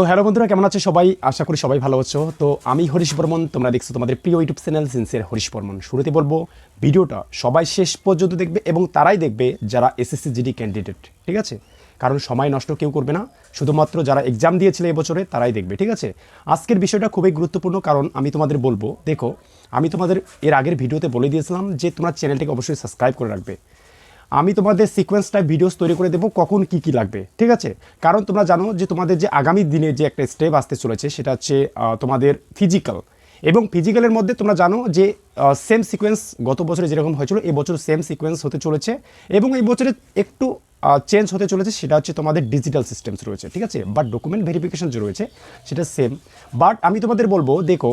তো হ্যালো বন্ধুরা, কেমন আছে সবাই? আশা করি সবাই ভালো আছো। তো আমি হরিশ বর্মন, তোমরা দেখছ তোমাদের প্রিয় YouTube channel sincere Harish Barman. শুরুতে বলব, ভিডিওটা সবাই শেষ পর্যন্ত দেখবে এবং তারাই দেখবে যারা এসএসসি জিডি ক্যান্ডিডেট ঠিক আছে? কারণ সময় নষ্ট কেউ করবে না, শুধুমাত্র যারা এক্সাম দিয়েছিল এবছরে তারাই দেখবে, ঠিক আছে? আজকের বিষয়টা খুবই গুরুত্বপূর্ণ, কারণ আমি তোমাদের বলব, দেখো, আমি তোমাদের এর আগের ভিডিওতে বলে দিয়েছিলাম যে তোমরা চ্যানেলটিকে অবশ্যই সাবস্ক্রাইব করে রাখবে। আমি তোমাদের সিকোয়েন্স টাইপ ভিডিওস তৈরি করে দেবো কখন কি কি লাগবে, ঠিক আছে? কারণ তোমরা জানো যে তোমাদের যে আগামী দিনে যে একটা স্টেপ আসতে চলেছে সেটা হচ্ছে তোমাদের ফিজিক্যাল এবং ফিজিক্যালের মধ্যে তোমরা জানো যে সেম সিকোয়েন্স গত বছরে যেরকম হয়েছিল বছর সেম সিকোয়েন্স হতে চলেছে। এবং এই বছরে একটু চেঞ্জ হতে চলেছে, সেটা হচ্ছে তোমাদের ডিজিটাল সিস্টেমস রয়েছে, ঠিক আছে? বাট ডকুমেন্ট ভেরিফিকেশন যে রয়েছে, সেটা সেম বাট আমি তোমাদের বলব, দেখো,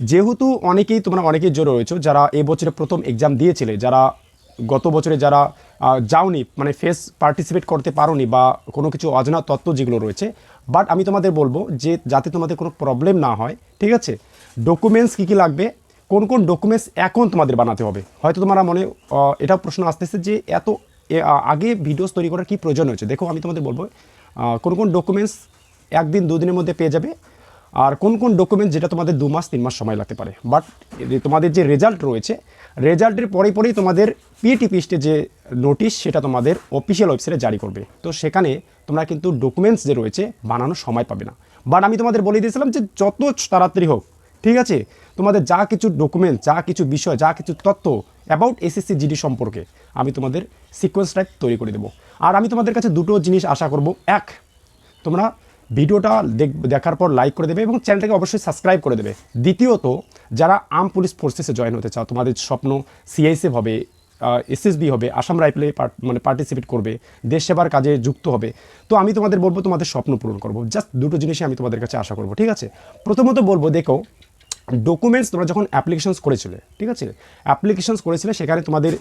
যেহেতু অনেকেই, তোমরা অনেকেই জোর রয়েছে, যারা এই বছরে প্রথম এক্সাম দিয়েছিলে, যারা গত বছরে যারা যাওনি মানে ফেস পার্টিসিপেট করতে পারোনি বা কোনো কিছু অজানা তত্ত্ব যেগুলো রয়েছে বাট আমি তোমাদের বলব যে যাতে তোমাদের কোনো প্রবলেম না হয়, ঠিক আছে? ডকুমেন্টস কী কী লাগবে? কোন কোন ডকুমেন্টস এখন তোমাদের বানাতে হবে? হয়তো তোমার মনে এটা প্রশ্ন আসতেছে যে এত আগে ভিডিওস তৈরি করার কী প্রয়োজন হয়েছে? দেখো, আমি তোমাদের বলব কোন কোন ডকুমেন্টস একদিন, দুদিনের মধ্যে পেয়ে যাবে, আর কোন কোন ডকুমেন্ট যেটা তোমাদের দু মাস, তিন মাস সময় লাগতে পারে। বাট তোমাদের যে রেজাল্ট রয়েছে রেজাল্টের পরে পরেই তোমাদের পিএটিপিস্টে যে নোটিশ, সেটা তোমাদের অফিসিয়াল ওয়েবসাইটে জারি করবে। তো সেখানে তোমরা কিন্তু ডকুমেন্টস যে রয়েছে বানানোর সময় পাবে না। বাট আমি তোমাদের বলে দিয়েছিলাম যে যত তাড়াতাড়ি হোক, ঠিক আছে? তোমাদের যা কিছু ডকুমেন্ট যা কিছু বিষয়, যা কিছু তথ্য অ্যাবাউট এসএসসি জিডি সম্পর্কে আমি তোমাদের সিকোয়েন্স টাইপ তৈরি করে দেবো। আর আমি তোমাদের কাছে দুটো জিনিস আশা করব। এক, তোমরা ভিডিওটা দেখ দেখার পর লাইক করে দেবে এবং চ্যানেলটাকে অবশ্যই সাবস্ক্রাইব করে দেবে। দ্বিতীয়ত, যারা আর্ম পুলিশ ফোর্সেসে জয়েন হতে চাও, তোমাদের স্বপ্ন সিআইএসএফ হবে এসএসবি হবে আসাম রাইফেলে মানে পার্টিসিপেট করবে, দেশ সেবার কাজে যুক্ত হবে। তো আমি তোমাদের বলব, তোমাদের স্বপ্ন পূরণ করব। জাস্ট দুটো জিনিসই আমি তোমাদের কাছে আশা করব, ঠিক আছে? প্রথমত বলব, দেখো ডকুমেন্টস তোমরা যখন অ্যাপ্লিকেশনস করেছিলে, ঠিক আছে? অ্যাপ্লিকেশনস করেছিলে, সেখানে তোমাদের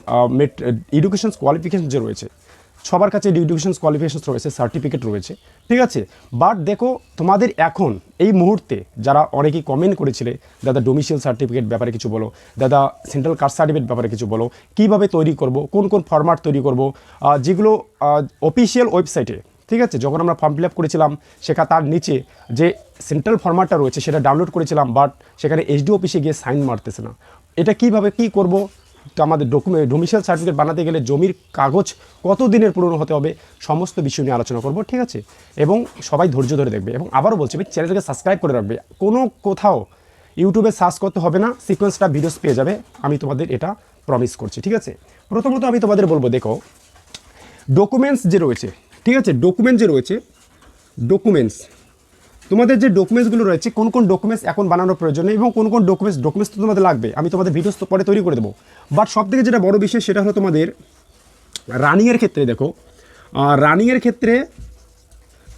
এডুকেশনস কোয়ালিফিকেশন যে রয়েছে সবার কাছে এডুকেশনস কোয়ালিফিকেশনস রয়েছে সার্টিফিকেট রয়েছে, ঠিক আছে? বাট দেখো, তোমাদের এখন এই মুহূর্তে যারা অনেকেই কমেন্ট করেছিলে, দাদা ডোমিসিয়াল সার্টিফিকেট ব্যাপারে কিছু বলো, দাদা সেন্ট্রাল কাস্ট সার্টিফিকেট ব্যাপারে কিছু বলো, কীভাবে তৈরি করব, কোন কোন ফরম্যাট তৈরি করব যেগুলো অফিসিয়াল ওয়েবসাইটে ঠিক আছে? যখন আমরা ফর্ম ফিল আপ করেছিলাম, সেখা তার নিচে যে সেন্ট্রাল ফরম্যাটটা রয়েছে, সেটা ডাউনলোড করেছিলাম বাট সেখানে এইচডি অফিসে গিয়ে সাইন মারতেছে না। এটা কীভাবে, কি করব? আমাদের ডকুমেন্ট ডোমিসাইল সার্টিফিকেট বানাতে গেলে জমির কাগজ কত দিনের পুরনো হতে হবে সমস্ত বিষয় নিয়ে আলোচনা করব, ঠিক আছে? এবং সবাই ধৈর্য ধরে দেখবে। এবং আবারও বলছি ভাই চ্যানেলটাকে সাবস্ক্রাইব করে রাখবে। কোনো কোথাও ইউটিউবে সার্চ করতে হবে না, সিকোয়েন্সটা ভিডিওস পেয়ে যাবে। আমি তোমাদের এটা প্রমিস করছি, ঠিক আছে? প্রথমত আমি তোমাদের বলব, দেখো ডকুমেন্টস যে রয়েছে, ঠিক আছে? ডকুমেন্ট যে রয়েছে ডকুমেন্টস তোমাদের যে ডকুমেন্টসগুলো রয়েছে, কোন কোন ডকুমেন্টস এখন বানানোর প্রয়োজন এবং কোন কোন ডকুমেন্টস ডকুমেন্টস তো তোমাদের লাগবে। আমি তোমাদের ভিডিওস তো পরে তৈরি করে দেবো। বাট সব থেকে যেটা বড় বিষয়, সেটা হলো তোমাদের রানিংয়ের ক্ষেত্রে দেখো। রানিংয়ের ক্ষেত্রে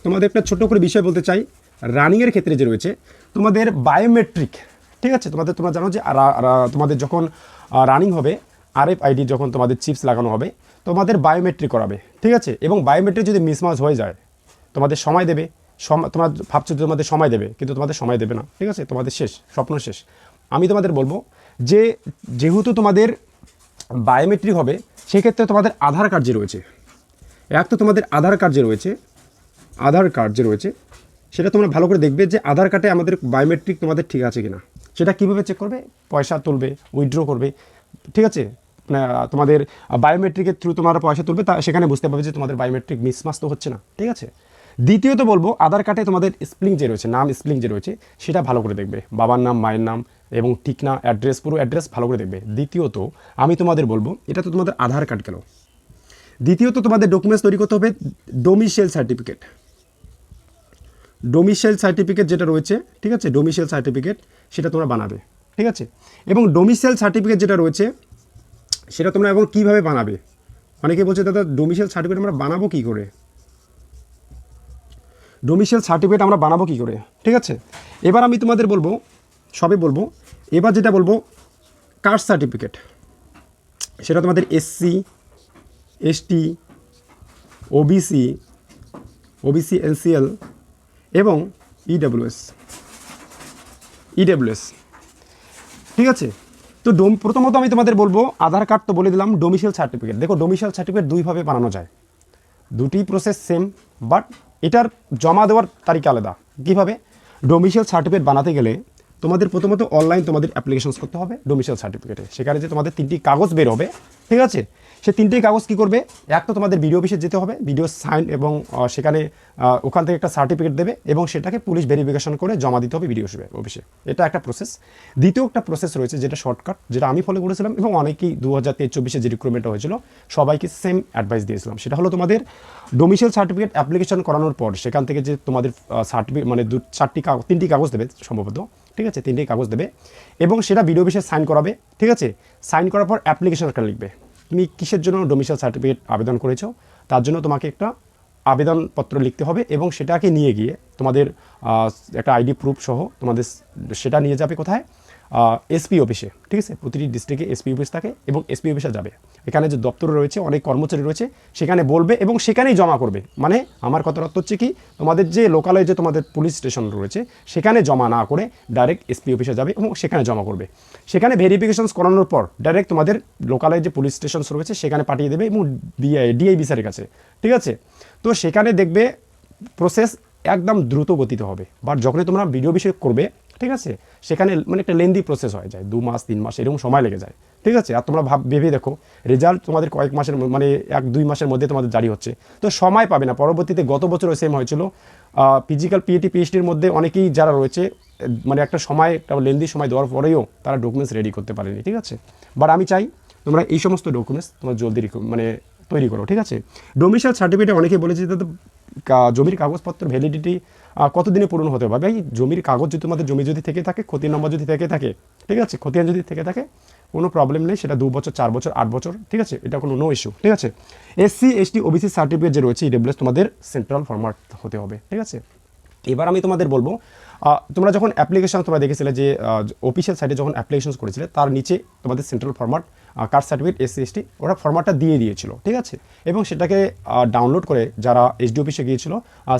তোমাদের একটা ছোট করে বিষয় বলতে চাই। রানিংয়ের ক্ষেত্রে যে রয়েছে, তোমাদের বায়োমেট্রিক ঠিক আছে? তোমাদের, তোমরা জানো যে তোমাদের যখন রানিং হবে আরএফ আইডি যখন তোমাদের চিপস লাগানো হবে, তোমাদের বায়োমেট্রিক করাবে, ঠিক আছে? এবং বায়োমেট্রিক যদি মিসমাস হয়ে যায়, তোমাদের সময় দেবে তোমরা ভাবছ তোমাদের সময় দেবে, কিন্তু তোমাদের সময় দেবে না। ঠিক আছে? তোমাদের শেষ, স্বপ্ন শেষ। আমি তোমাদের বলব যে, যেহেতু তোমাদের বায়োমেট্রিক হবে, সেক্ষেত্রে তোমাদের আধার কার্ড যে রয়েছে, এক তো তোমাদের আধার কার্ড যে রয়েছে, আধার কার্ড যে রয়েছে, সেটা তোমরা ভালো করে দেখবে যে আধার কার্ডে আমাদের বায়োমেট্রিক তোমাদের ঠিক আছে কিনা। সেটা কীভাবে চেক করবে? পয়সা তুলবে উইথড্র করবে। ঠিক আছে? তোমাদের বায়োমেট্রিকের থ্রু তোমরা পয়সা তুলবে, তা সেখানে বুঝতে পারবে যে তোমাদের বায়োমেট্রিক মিসমাস তো হচ্ছে না। ঠিক আছে? দ্বিতীয়ত বলব, আধার কার্ডে তোমাদের স্প্লিং যে রয়েছে, নাম স্প্লিং যে রয়েছে, সেটা ভালো করে দেখবে। বাবার নাম, মায়ের নাম এবং ঠিকনা অ্যাড্রেস পুরো অ্যাড্রেস ভালো করে দেখবে। দ্বিতীয়ত, আমি তোমাদের বলব, এটা তো তোমাদের আধার কার্ড গেল দ্বিতীয়ত তোমাদের ডকুমেন্টস তৈরি করতে হবে ডোমিসিয়াল সার্টিফিকেট ডোমিসিয়াল সার্টিফিকেট যেটা রয়েছে, ঠিক আছে? ডোমিসিয়াল সার্টিফিকেট সেটা তোমরা বানাবে, ঠিক আছে? এবং ডোমিসিয়াল সার্টিফিকেট যেটা রয়েছে, সেটা তোমরা এবং কীভাবে বানাবে? অনেকে বলছে, দাদা ডোমিসিয়াল সার্টিফিকেট আমরা বানাবো কী করে? ডোমিসিয়াল সার্টিফিকেট আমরা বানাবো কী করে? ঠিক আছে? এবার আমি তোমাদের বলব সবে বলব। এবার যেটা বলব কাস্ট সার্টিফিকেট সেটা তোমাদের SC ST OBC OBC NCL এবং ইডাব্লিউএস ইডাব্লিউএস ঠিক আছে? তো ডোম, প্রথমত আমি তোমাদের বলব, আধার কার্ড তো বলে দিলাম ডোমিসিয়াল সার্টিফিকেট দেখো ডোমিসিয়াল সার্টিফিকেট দুইভাবে বানানো যায়। দুটি প্রসেস সেম বাট এটার জমা দেওয়ার তারিখ আলাদা। কীভাবে? ডোমিশিয়াল সার্টিফিকেট বানাতে গেলে তোমাদের প্রথমত অনলাইন তোমাদের অ্যাপ্লিকেশনস করতে হবে ডোমিশিয়াল সার্টিফিকেটে সেখানে যে তোমাদের তিনটি কাগজ বের হবে, ঠিক আছে? সে তিনটি কাগজ কি করবে? এক তো তোমাদের ভিডিও অফিসে যেতে হবে ভিডিও সাইন এবং সেখানে ওখান থেকে একটা সার্টিফিকেট দেবে এবং সেটাকে পুলিশ ভেরিফিকেশন করে জমা দিতে হবে ভিডিও অফিসে এটা একটা প্রসেস দ্বিতীয় একটা প্রসেস রয়েছে যেটা শর্টকাট যেটা আমি ফলো করেছিলাম এবং অনেকেই দু হাজার তেইশ চব্বিশে যে রিক্রুটমেন্টটা হয়েছিল, সবাইকে সেম অ্যাডভাইস দিয়েছিলাম। সেটা হলো তোমাদের ডোমিশিয়াল সার্টিফিকেট অ্যাপ্লিকেশন করানোর পর, সেখান থেকে যে তোমাদের সার্টিফিকেট মানে দু চারটি কাগজ তিনটি কাগজ দেবে সম্ভবত। ঠিক আছে? তিনটেই কাগজ দেবে এবং সেটা ভিডিও অফিসে সাইন করাবে, ঠিক আছে? সাইন করার পর অ্যাপ্লিকেশন একটা লিখবে। তুমি কিসের জন্য ডোমিসাইল সার্টিফিকেট আবেদন করেছ? তার জন্য তোমাকে একটা আবেদনপত্র লিখতে হবে এবং সেটাকে নিয়ে গিয়ে তোমাদের একটা আইডি প্রুফ সহ তোমাদের, সেটা নিয়ে যাবে কোথায়? এসপি অফিসে, ঠিক আছে? প্রতিটি ডিস্ট্রিক্টে এসপি অফিস থাকে এবং এসপি অফিসে যাবে। এখানে যে দপ্তর রয়েছে, অনেক কর্মচারী রয়েছে, সেখানে বলবে এবং সেখানেই জমা করবে। মানে আমার কথার অর্থ হচ্ছে কি, তোমাদের যে লোকালয়ে যে তোমাদের পুলিশ স্টেশন রয়েছে, সেখানে জমা না করে ডাইরেক্ট এসপি অফিসে যাবে এবং সেখানে জমা করবে। সেখানে ভেরিফিকেশনস করানোর পর ডাইরেক্ট তোমাদের লোকালয়ে যে পুলিশ স্টেশন রয়েছে, সেখানে পাঠিয়ে দেবে এবং ডিআই ডিআই বিচারের কাছে, ঠিক আছে? তো সেখানে দেখবে প্রসেস একদম দ্রুত গতিতে হবে। বাট যখনই তোমরা ভিডিও বিষয় করবে ঠিক আছে? সেখানে মানে একটা লেন্দি প্রসেস হয়ে যায়, দু মাস, তিন মাস, এরকম সময় লেগে যায়, ঠিক আছে? আর তোমরা ভাব, ভেবে দেখো রেজাল্ট তোমাদের কয়েক মাসের মানে এক, দুই মাসের মধ্যে তোমাদের জারি হচ্ছে। তো সময় পাবে না। পরবর্তীতে গত বছরও সেম হয়েছিল। ফিজিক্যাল পিএটি পিএইচডির মধ্যে অনেকেই যারা রয়েছে মানে একটা সময়, একটা লেন্দি সময় দেওয়ার পরেও তারা ডকুমেন্টস রেডি করতে পারেনি, ঠিক আছে? বাট আমি চাই তোমরা এই সমস্ত ডকুমেন্টস তোমরা জলদি মানে তৈরি করো, ঠিক আছে? ডোমিসাইল সার্টিফিকেটে অনেকে বলেছে যে জমির কাগজপত্র ভ্যালিডিটি কতদিনে পূরণ হতে হবে এই জমির কাগজ যদি তোমাদের জমি যদি থেকে থাকে, ক্ষতির নম্বর যদি থেকে থাকে, ঠিক আছে? খতিয়ান যদি থেকে থাকে, কোনো প্রবলেম নেই, সেটা দু বছর চার বছর আট বছর ঠিক আছে? এটা কোনো নো ইস্যু ঠিক আছে? এসসি এসটি ওবিসি সার্টিফিকেট যে রয়েছে ইডব্লিউএস তোমাদের সেন্ট্রাল ফরম্যাট হতে হবে, ঠিক আছে? এবার আমি তোমাদের বলব তোমরা যখন অ্যাপ্লিকেশন তোমরা দেখেছিলে যে অফিসিয়াল সাইটে যখন অ্যাপ্লিকেশন করেছিলে, তার নিচে তোমাদের central format caste certificate SC ST ওরা ফরম্যাটটা দিয়ে দিয়েছিল, ঠিক আছে? এবং সেটাকে ডাউনলোড করে যারা এইচডি অফিসে গিয়েছিল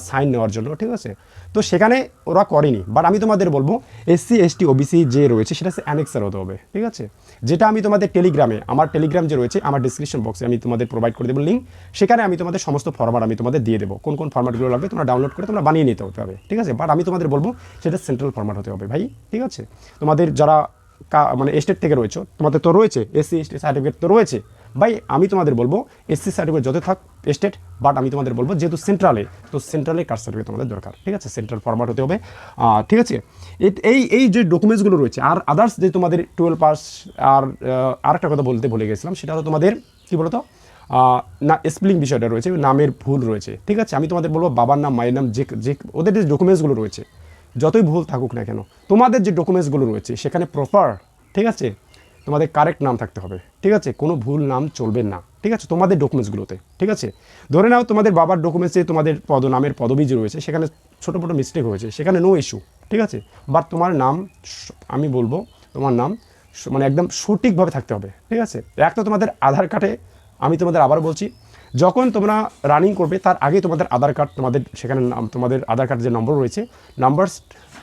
সাইন নেওয়ার জন্য, ঠিক আছে? তো সেখানে ওরা করেনি বাট আমি তোমাদের বলব এসসি এসটি ওবিসি যে রয়েছে, সেটা হচ্ছে অ্যানেক্সার হতে হবে, ঠিক আছে? যেটা আমি তোমাদের টেলিগ্রামে আমার টেলিগ্রাম যে রয়েছে, আমার ডিসক্রিপশন বক্সে আমি তোমাদের প্রোভাইড করে দেবো লিঙ্ক সেখানে আমি তোমাদের সমস্ত ফরম্যাট আমি তোমাদের দিয়ে দেবো, কোন কোন ফরম্যাটগুলো লাগবে তোমরা ডাউনলোড করে তোমরা বানিয়ে নিতে হবে, ঠিক আছে? বাট আমি তোমাদের বলব, সেটা সেন্ট্রাল ফরম্যাট হতে হবে ভাই, ঠিক আছে? তোমাদের যারা মানে স্টেট থেকে রয়েছে। তোমাদের তো রয়েছে এসসি এসটি সার্টিফিকেট তো রয়েছে। ভাই, আমি তোমাদের বলব এসসি সার্টিফিকেট যত থাক স্টেট বাট আমি তোমাদের বলব যেহেতু সেন্ট্রালে তো সেন্ট্রালে কাস্ট সার্টিফিকেট তোমাদের দরকার, ঠিক আছে? সেন্ট্রাল ফরম্যাট হতে হবে। ঠিক আছে? এই এই যে ডকুমেন্টসগুলো রয়েছে, আর আদার্স যে তোমাদের টুয়েলভ পাস আর আরেকটা কথা বলতে ভুলে গেছিলাম, সেটা হলো তোমাদের, কী বলতো? না স্পেলিং বিষয়টা রয়েছে, নামের ভুল রয়েছে, ঠিক আছে? আমি তোমাদের বলব বাবার নাম, মায়ের নাম, যে যে, ওদের যে ডকুমেন্টসগুলো রয়েছে যতই ভুল থাকুক না কেন, তোমাদের যে ডকুমেন্টসগুলো রয়েছে, সেখানে প্রপার ঠিক আছে? তোমাদের কারেক্ট নাম থাকতে হবে, ঠিক আছে? কোনো ভুল নাম চলবে না, ঠিক আছে? তোমাদের ডকুমেন্টসগুলোতে ঠিক আছে? ধরে নাও তোমাদের বাবার ডকুমেন্টসে তোমাদের পদ, নামের পদবী যে রয়েছে, সেখানে ছোটো মোটো মিস্টেক হয়েছে, সেখানে নো ইস্যু ঠিক আছে? বাট তোমার নাম, আমি বলব, তোমার নাম মানে একদম সঠিকভাবে থাকতে হবে, ঠিক আছে? এক তো তোমাদের আধার কার্ডে আমি তোমাদের আবার বলছি যখন তোমরা রানিং করবে, তার আগে তোমাদের আধার কার্ড তোমাদের সেখানে নাম, তোমাদের আধার কার্ড যে নম্বর রয়েছে নাম্বার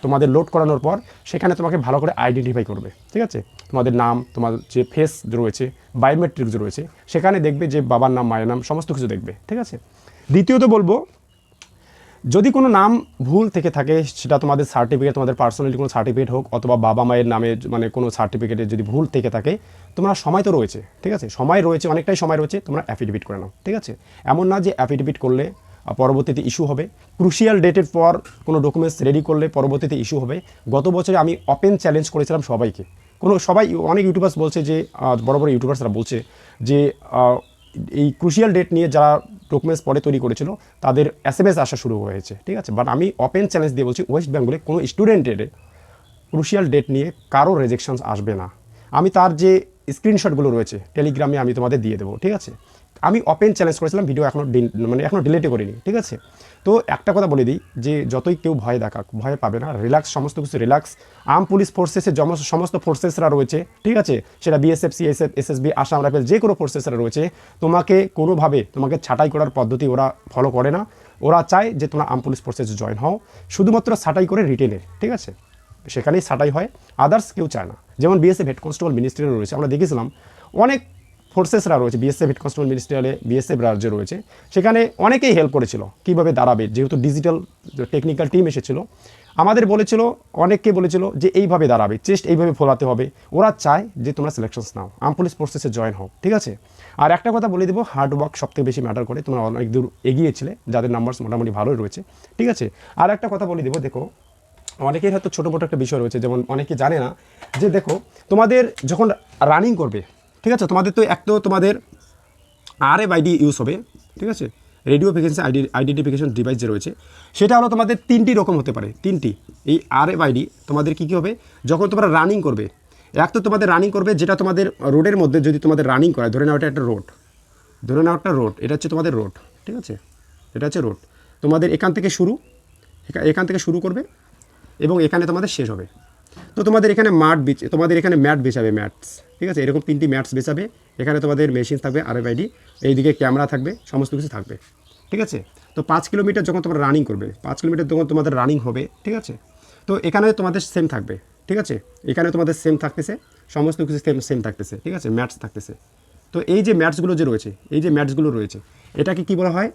তোমাদের লোড করানোর পর সেখানে তোমাকে ভালো করে আইডেন্টিফাই করবে, ঠিক আছে? তোমাদের নাম, তোমার যে ফেস রয়েছে বায়োমেট্রিক্স রয়েছে, সেখানে দেখবে যে বাবার নাম, মায়ের নাম, সমস্ত কিছু দেখবে, ঠিক আছে? দ্বিতীয়ত বলব যদি কোনো নাম ভুল থেকে থাকে, সেটা তোমাদের সার্টিফিকেট তোমাদের পার্সোনালি কোনো সার্টিফিকেট হোক, অথবা বাবা মায়ের নামে মানে কোনো সার্টিফিকেটে যদি ভুল থেকে থাকে, তোমরা সময় তো রয়েছে, ঠিক আছে? সময় রয়েছে, অনেকটাই সময় রয়েছে, তোমরা অ্যাফিডেভিট করে নাও, ঠিক আছে? এমন না যে অ্যাফিডেভিট করলে পরবর্তীতে ইস্যু হবে। ক্রুশিয়াল ডেটের পর কোনো ডকুমেন্টস রেডি করলে পরবর্তীতে ইস্যু হবে। গত বছরে আমি ওপেন চ্যালেঞ্জ করেছিলাম সবাইকে। কোনো সবাই, অনেক ইউটিউবার্স বলছে যে বড় বড় ইউটিউবার্সরা বলছে যে এই ক্রুশিয়াল ডেট নিয়ে যারা ডকুমেন্টস পরে তৈরি করেছিল, তাদের এস এম এস আসা শুরু হয়েছে, ঠিক আছে? বাট আমি ওপেন চ্যালেঞ্জ দিয়ে বলছি ওয়েস্ট বেঙ্গলে কোনো স্টুডেন্টের ক্রুশিয়াল ডেট নিয়ে কারও রেজেকশনস আসবে না। আমি তার যে স্ক্রিনশটগুলো রয়েছে টেলিগ্রামে আমি তোমাদের দিয়ে দেবো, ঠিক আছে? আমি ওপেন চ্যালেঞ্জ করেছিলাম ভিডিও এখনও মানে এখনও ডিলেটে করিনি, ঠিক আছে? তো একটা কথা বলে দিই যে যতই কেউ ভয় দেখাক, ভয় পাবে না রিল্যাক্স সমস্ত কিছু রিল্যাক্স আর্ম পুলিশ ফোর্সেসের সমস্ত ফোর্সেসরা রয়েছে, ঠিক আছে? সেটা BSF CSF SSB Assam rifle যে কোনো ফোর্সেসরা রয়েছে, তোমাকে কোনোভাবে, তোমাকে ছাঁটাই করার পদ্ধতি ওরা ফলো করে না। ওরা চায় যে তোমরা আর্ম পুলিশ ফোর্সেসে জয়েন হও, শুধুমাত্র ছাঁটাই করে রিটেনে ঠিক আছে? সেখানেই ছাঁটাই হয় আদার্স কেউ চায় না। যেমন বিএসএফ হেড কনস্টেবল মিনিস্ট্রিও রয়েছে, আমরা দেখেছিলাম অনেক ফোর্সেসরা রয়েছে বিএসএফ হেড কনস্টেবল মিনিস্ট্রিয়ালে বিএসএফ রাজ্য রয়েছে। সেখানে অনেকেই হেল্প করেছিল, কীভাবে দাঁড়াবে, যেহেতু ডিজিটাল টেকনিক্যাল টিম এসেছিল। আমাদের বলেছিল, অনেককে বলেছিল যে এইভাবে দাঁড়াবে চেস্ট এইভাবে ফোলাতে হবে। ওরা চায় যে তোমরা সিলেকশনস নাও আর্ম পুলিশ ফোর্সেসে জয়েন হও, ঠিক আছে? আর একটা কথা বলে দেবো হার্ড ওয়ার্ক সবথেকে বেশি ম্যাটার করে, তোমরা অনেক দূর এগিয়েছিলে যাদের নাম্বারস মোটামুটি ভালোই রয়েছে, ঠিক আছে? আর একটা কথা বলে দেবো, দেখো, অনেকের হয়তো ছোটো মোটো একটা বিষয় রয়েছে, যেমন অনেকে জানে না, যে দেখো, তোমাদের যখন রানিং করবে ঠিক আছে? তোমাদের তো এক তো তোমাদের আর এফ আইডি ইউজ হবে, ঠিক আছে? Radio frequency ID identification device যে রয়েছে, সেটা হলো তোমাদের তিনটি রকম হতে পারে, তিনটি। এই আর এফ আইডি তোমাদের কী কী হবে? যখন তোমরা রানিং করবে, এক তো তোমাদের রানিং করবে যেটা তোমাদের রোডের মধ্যে যদি তোমাদের রানিং করায়, ধরে নাও এটা একটা রোড ধরে নাও একটা রোড এটা হচ্ছে তোমাদের রোড ঠিক আছে? এটা হচ্ছে রোড তোমাদের এখান থেকে শুরু, এখা- এখান থেকে শুরু করবে এবং এখানে তোমাদের শেষ হবে। তো তোমাদের এখানে মাঠ বিচ, তোমাদের এখানে ম্যাট বেচাবে ম্যাটস, ঠিক আছে? এরকম তিনটি ম্যাটস বেচাবে, এখানে তোমাদের মেশিন থাকবে আর আইডি এইদিকে ক্যামেরা থাকবে, সমস্ত কিছু থাকবে, ঠিক আছে? তো পাঁচ কিলোমিটার যখন তোমরা রানিং করবে, পাঁচ কিলোমিটার যখন তোমাদের রানিং হবে, ঠিক আছে? তো এখানে তোমাদের সেম থাকবে, ঠিক আছে? এখানে তোমাদের সেম থাকতেছে, সমস্ত কিছু সেম সেম থাকতেছে, ঠিক আছে? ম্যাটস থাকতেছে। তো এই যে ম্যাটসগুলো যে রয়েছে, এই যে ম্যাটসগুলো রয়েছে, এটাকে কি বলা হয়?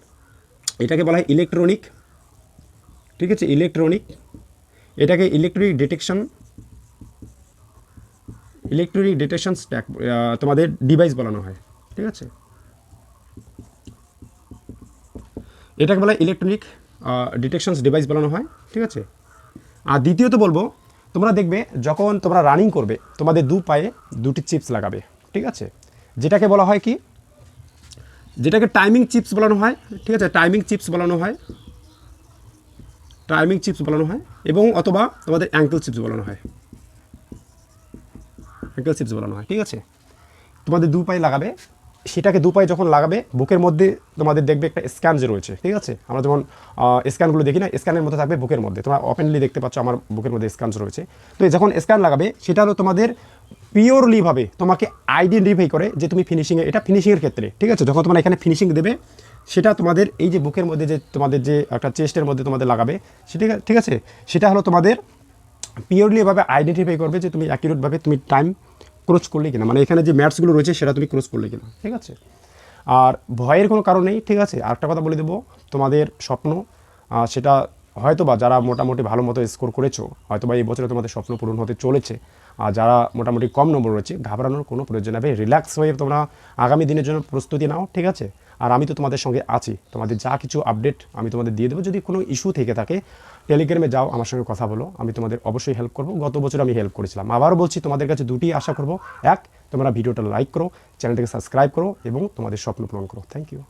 এটাকে বলা হয় ইলেকট্রনিক ঠিক আছে? ইলেকট্রনিক এটাকে electronic detection electronic detection stack তোমাদের ডিভাইস বলানো হয়, ঠিক আছে? এটাকে বলা ইলেকট্রনিক ডিটেকশনস ডিভাইস বলানো হয়, ঠিক আছে? আর দ্বিতীয়ত বলব, তোমরা দেখবে যখন তোমরা রানিং করবে, তোমাদের দু পায়ে দুটি চিপস লাগাবে, ঠিক আছে? যেটাকে বলা হয় কি? যেটাকে টাইমিং চিপস বলানো হয়, ঠিক আছে? টাইমিং চিপস বলানো হয় টাইমিং চিপস বলানো হয়, এবং অথবা তোমাদের অ্যাঙ্কেল চিপস বলানো হয়। অ্যাঙ্কেল চিপস বলানো হয়, ঠিক আছে? তোমাদের দু পায়ে লাগাবে, সেটাকে দু পায়ে যখন লাগাবে, বুকের মধ্যে তোমাদের দেখবে একটা স্ক্যান যে রয়েছে, ঠিক আছে? আমরা যেমন স্ক্যানগুলো দেখি না স্ক্যানের মধ্যে থাকবে বুকের মধ্যে। তোমরা ওপেনলি দেখতে পাচ্ছ আমার বুকের মধ্যে স্ক্যান রয়েছে। তো যখন স্ক্যান লাগাবে, সেটা হলো তোমাদের পিওরলিভাবে তোমাকে আইডেন্টিফাই করে যে তুমি ফিনিশিংয়ে এটা ফিনিশিংয়ের ক্ষেত্রে, ঠিক আছে? যখন তোমরা এখানে ফিনিশিং দেবে, সেটা তোমাদের এই যে বুকের মধ্যে যে তোমাদের যে একটা চেস্টের মধ্যে তোমাদের লাগাবে, সেটা, ঠিক আছে? সেটা হলো তোমাদের পিওরলি এভাবে আইডেন্টিফাই করবে যে তুমি অ্যাকিউরেটভাবে তুমি টাইম ক্রস করলে কিনা। মানে এখানে যে ম্যাথসগুলো রয়েছে, সেটা তুমি ক্রস করলে কিনা। ঠিক আছে? আর ভয়ের কোনো কারণ নেই, ঠিক আছে? আরেকটা কথা বলে দেবো, তোমাদের স্বপ্ন সেটা হয়তো বা যারা মোটামুটি ভালো মতো স্কোর করেছ হয়তো বা এই বছরে তোমাদের স্বপ্ন পূরণ হতে চলেছে, আর যারা মোটামুটি কম নম্বর রয়েছে, ঘাবড়ানোর কোনো প্রয়োজন হবে রিল্যাক্স হয়ে তোমরা আগামী দিনের জন্য প্রস্তুতি নাও, ঠিক আছে? আর আমি তো তোমাদের সঙ্গে আছি। তোমাদের যা কিছু আপডেট আমি তোমাদের দিয়ে দেবো। যদি কোনো ইস্যু থেকে থাকে টেলিগ্রামে যাও, আমার সঙ্গে কথা বলো, আমি তোমাদের অবশ্যই হেল্প করব। গত বছর আমি হেল্প করেছিলাম। আবারও বলছি, তোমাদের কাছে দুটি আশা করব। এক, তোমরা ভিডিওটা লাইক করো চ্যানেলটাকে সাবস্ক্রাইব করো এবং তোমাদের স্বপ্ন পূরণ করো। Thank you